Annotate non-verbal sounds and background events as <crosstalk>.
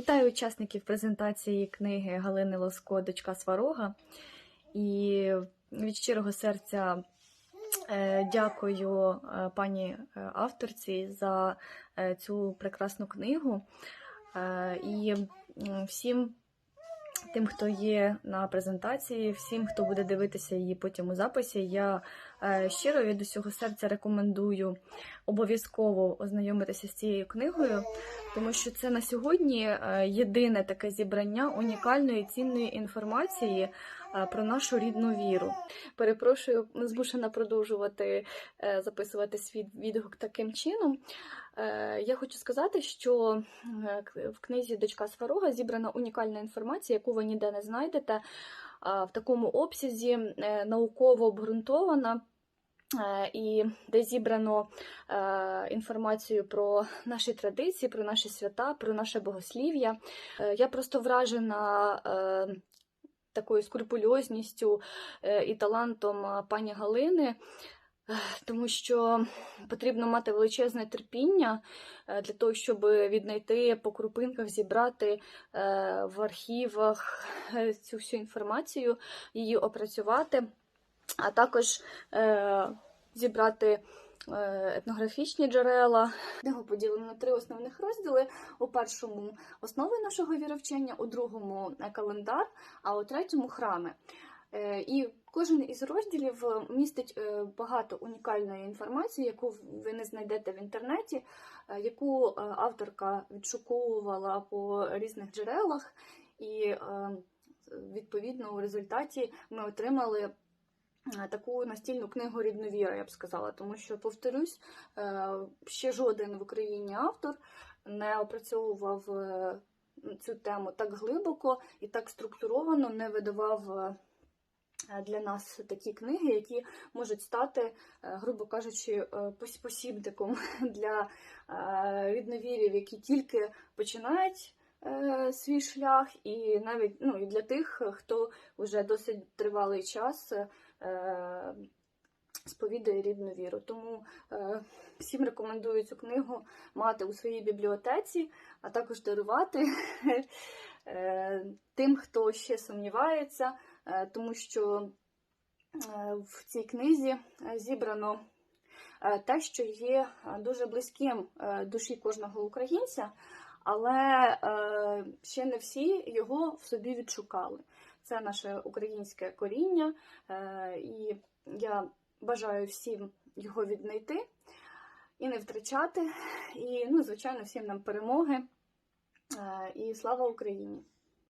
Вітаю учасників презентації книги Галини Лоско Дочка Сварога. І від щирого серця е, дякую е, пані е, авторці за цю прекрасну книгу. І всім тим, хто є на презентації, всім, хто буде дивитися її потім у записі, я щиро від усього серця рекомендую обов'язково ознайомитися з цією книгою, тому що це на сьогодні е, єдине таке зібрання унікальної цінної інформації е, про нашу рідну віру. Перепрошую, змушена продовжувати е, записувати свій відгук таким чином. Я хочу сказати, що в книзі Дочка Сварога зібрана унікальна інформація, яку ви ніде не знайдете в такому обсязі, науково обґрунтована. Е, І де зібрано е, інформацію про наші традиції, про наші свята, про наше богослів'я. Е, Я просто вражена такою скрупульозністю і талантом пані Галини, тому що потрібно мати величезне терпіння для того, щоб віднайти по крупинках, зібрати в архівах цю всю інформацію, її опрацювати, а також е, зібрати е, етнографічні джерела. Книгу поділено на три основних розділи. У першому основи нашого віровчення, у другому календар, а у третьому храми. Е, І кожен із розділів е, містить багато унікальної інформації, яку ви не знайдете в інтернеті, яку авторка відшуковувала по різних джерелах, і відповідно у результаті ми отримали. Е, Таку настільну книгу рідновіра, я б сказала, тому що, повторюсь, е, ще жоден в Україні автор не опрацьовував е, цю тему так глибоко і так структуровано, не видавав для нас такі книги, які можуть стати, грубо кажучи, посібником <laughs> для рідновірів, які тільки починають свій шлях, і навіть ну, і для тих, хто вже досить тривалий час е, сповідує рідну віру. Тому е, всім рекомендую цю книгу мати у своїй бібліотеці, а також дарувати <laughs> е, тим, хто ще сумнівається, е, тому що е, в цій книзі е, зібрано е, те, що є е, дуже близьким е, душі кожного українця, але е, ще не всі його в собі відшукали. Це наше українське коріння, е, і я бажаю всім його віднайти і не втрачати. І, ну, звичайно, всім нам перемоги. Е, І слава Україні!